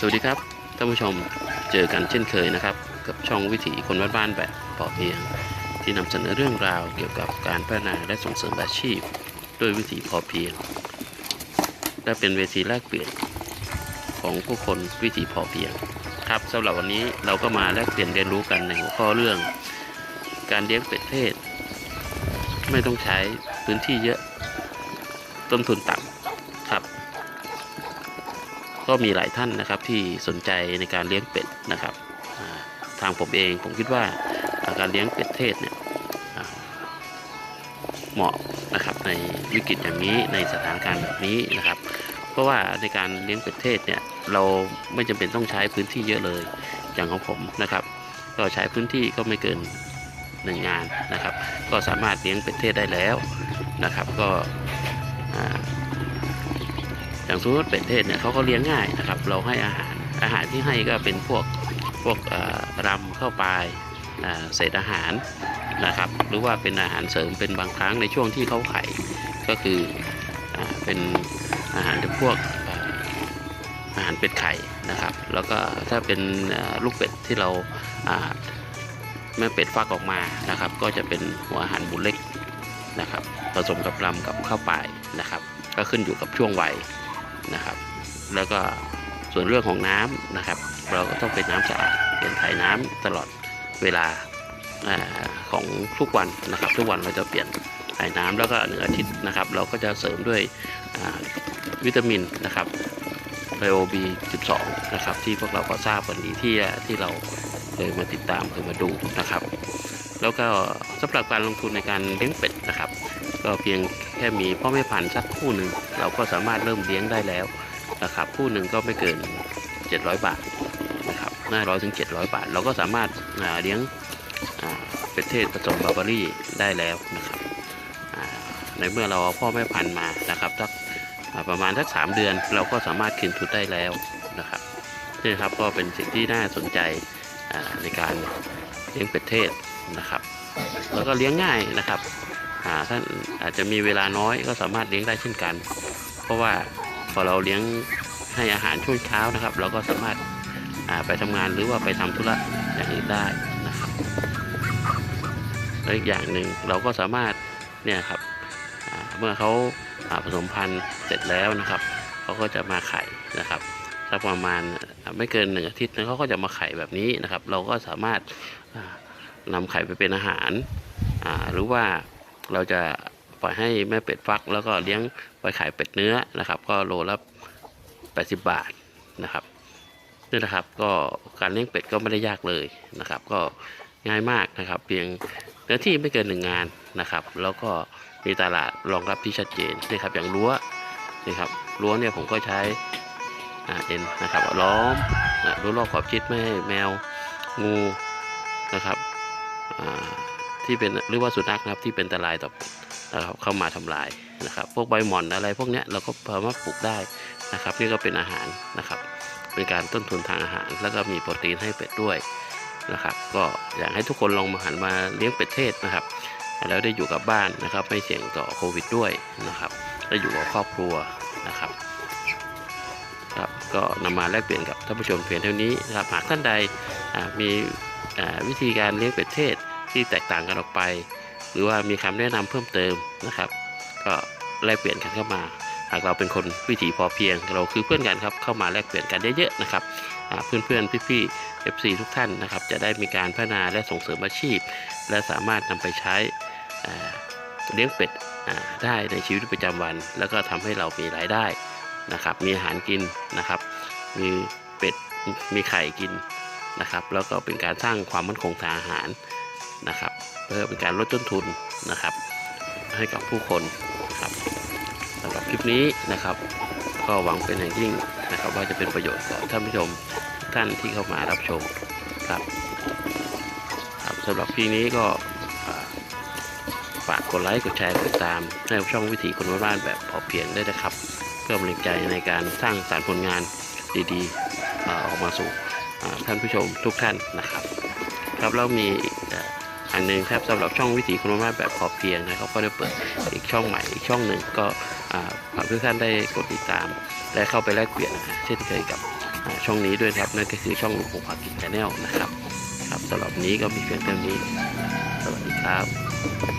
สวัสดีครับท่านผู้ชมเจอกันเช่นเคยนะครับ กับช่องวิถีคนบ้านๆแบบพอเพียง ที่นำเสนอเรื่องราวเกี่ยวกับการพัฒนาและส่งเสริมอาชีพ ด้วยวิถีพอเพียง และเป็นเวทีแลกเปลี่ยนของผู้คนวิถีพอเพียง ครับสำหรับวันนี้เราก็มาแลกเปลี่ยนเรียนรู้กันในหัวข้อเรื่อง การเลี้ยงเป็ดเทศไม่ต้องใช้พื้นที่เยอะต้นทุนต่ำ ก็มีหลายท่านนะครับที่สนใจในการเลี้ยงเป็ดนะครับทางผมเองผมคิดว่าการเลี้ยงเป็ดเทศเนี่ยเหมาะนะครับในวิกฤตอย่างนี้ในสถานการณ์แบบนี้นะครับ เพราะว่าในการเลี้ยงเป็ดเทศเนี่ยเราไม่จำเป็นต้องใช้พื้นที่เยอะเลยอย่างของผมนะครับ ก็ใช้พื้นที่ก็ไม่เกินหนึ่งงานนะครับ ก็สามารถเลี้ยงเป็ดเทศได้แล้วนะครับ ก็ อย่างสมมติเป็ดเทศเนี่ยเขาก็เลี้ยงง่ายนะครับ เราให้อาหารอาหารที่ให้ก็เป็นพวกพวกรำเข้าไปเศษอาหารนะครับ หรือว่าเป็นอาหารเสริมเป็นบางครั้งในช่วงที่เขาไข่ก็คืออเป็นอาหารจำพวกออาหารเป็ดไข่นะครับ แล้วก็ถ้าเป็นลูกเป็ดที่เราแม่เป็ดฟักออกมานะครับ ก็จะเป็นหัวอาหารหมูเล็กนะครับผสมกับรำกับข้าวปลายนะครับ ก็ขึ้นอยู่กับช่วงวัย นะครับ แล้วก็ส่วนเรื่องของน้ำนะครับ เราก็ต้องเป็นน้ำสะอาดเปลี่ยนถ่ายน้ำตลอดเวลาอของทุกวันนะครับ ทุกวันเราจะเปลี่ยนถ่ายน้ำแล้วก็หนึ่งอาทิตย์นะครับ เราก็จะเสริมด้วยวิตามินนะครับไบโอบี12นะครับ ที่พวกเราก็ทราบวันนี้ที่ที่เราเคยมาติดตามเคยมาดูนะครับ แล้วก็สำหรับการลงทุนในการเลี้ยงเป็ดนะครับ ก็เพียงแค่มีพ่อแม่พันธุ์สักคู่หนึ่งเราก็สามารถเริ่มเลี้ยงได้แล้วนะครับคู่หนึ่งก็ไม่เกิน 700 บาทนะครับห้าร้อยถึง700บาท เราก็สามารถเลี้ยงเป็ดเทศผสมบาร์บารี่ได้แล้วนะครับในเมื่อเราเอาพ่อแม่พันธุ์มานะครับสักประมาณสักสามเดือน เราก็สามารถคืนทุนได้แล้วนะครับนี่ครับก็เป็นสิ่งที่น่าสนใจในการเลี้ยงเป็ดเทศนะครับ แล้วก็เลี้ยงง่ายนะครับ ท่านอาจจะมีเวลาน้อยก็สามารถเลี้ยงได้เช่นกัน เพราะว่าพอเราเลี้ยงให้อาหารช่วงเช้านะครับ เราก็สามารถาไปทำงานหรือว่าไปทำธุระอย่างอื่นได้นะครับแล้วอีกอย่างหนึ่งเราก็สามารถเนี่ยครับเมื่อเขาาผสมพันธุ์เสร็จแล้วนะครับเขาก็จะมาไข่นะครับสักประมาณไม่เกินหนึ่งอาทิตย์นะเขาก็จะมาไข่แบบนี้นะครับ เราก็สามารถอ่านำไข่ไปเป็นอาหารหรือว่า เราจะปล่อยให้แม่เป็ดฟัก แล้วก็เลี้ยงไปขายเป็ดเนื้อนะครับ ก็โลละ80 บาทนะครับนี่นะครับก็การเลี้ยงเป็ดก็ไม่ได้ยากเลยนะครับ ก็ง่ายมากนะครับ เพียงเนื้อที่ไม่เกินหนึ่งงานนะครับ แล้วก็มีตลาดรองรับที่ชัดเจนนี่ครับอย่างรั้วนี่ครับรั้วเนี่ยผมก็ใช้อ่าเอ็นนะครับล้อมรั้วรอบขอบชิดไม่ให้แมวงูนะครับอ่า ที่เป็นหรือว่าสุนัขนะครับที่เป็นอันตรายต่อนะครับเข้ามาทำลายนะครับ พวกใบหม่อนอะไรพวกเนี้ยเราก็สามารถปลูกได้นะครับ นี่ก็เป็นอาหารนะครับ เป็นการต้นทุนทางอาหาร แล้วก็มีโปรตีนให้เป็ดด้วยนะครับ ก็อยากให้ทุกคนลองมาหันมาเลี้ยงเป็ดเทศนะครับ แล้วได้อยู่กับบ้านนะครับ ไม่เสี่ยงต่อโควิดด้วยนะครับได้อยู่กับครอบครัวนะครับครับก็นำมาแลกเปลี่ยนกับท่านผู้ชมเพียงเท่านี้นะครับหากท่านใดมีวิธีการเลี้ยงเป็ดเทศ ที่แตกต่างกันออกไป หรือว่ามีคำแนะนำเพิ่มเติมนะครับ ก็แลกเปลี่ยนกันเข้ามา หากเราเป็นคนวิถีพอเพียง เราคือเพื่อนกันครับเข้ามาแลกเปลี่ยนกันเยอะๆนะครับอ่าเพื่อนๆพี่ๆ FC ทุกท่านนะครับ จะได้มีการพัฒนาและส่งเสริมอาชีพ และสามารถนำไปใช้เลี้ยงเป็ดได้ในชีวิตประจำวัน แล้วก็ทำให้เรามีรายได้นะครับ มีอาหารกินนะครับ มีเป็ดมีไข่กินนะครับ แล้วก็เป็นการสร้างความมั่นคงทางอาหาร นะครับ เพื่อเป็นการลดต้นทุนนะครับ ให้กับผู้คนครับสำหรับคลิปนี้นะครับ ก็หวังเป็นอย่างยิ่งนะครับ ว่าจะเป็นประโยชน์ต่อท่านผู้ชมท่านที่เข้ามารับชมครับครับสำหรับคลิปนี้ก็ฝากกดไลค์กดแชร์กดติดตามในช่องวิถีคนบ้านๆแบบพอเพียงได้นะครับ เพื่อกำลังใจในการสร้างสารรค์ผลงานดีๆออกมาสู่ท่านผู้ชมทุกท่านนะครับ ครับแล้วมี อันหนึ่งครับสำหรับช่องวิถีคุณมาแบบพอเพียงนะครับก็ได้เปิดอีกช่องใหม่อีกช่องหนึ่งก็ฝากทุกท่านได้กดติดตาม และเข้าไปแลกเปลี่ยนเช่นเคยกับช่องนี้ด้วยครับนั่นก็คือช่องหลวงปู่ภากิจชาแนลนะครับครับสำหรับนนี้ก็มีเพียงเท่านี้ สวัสดีครับ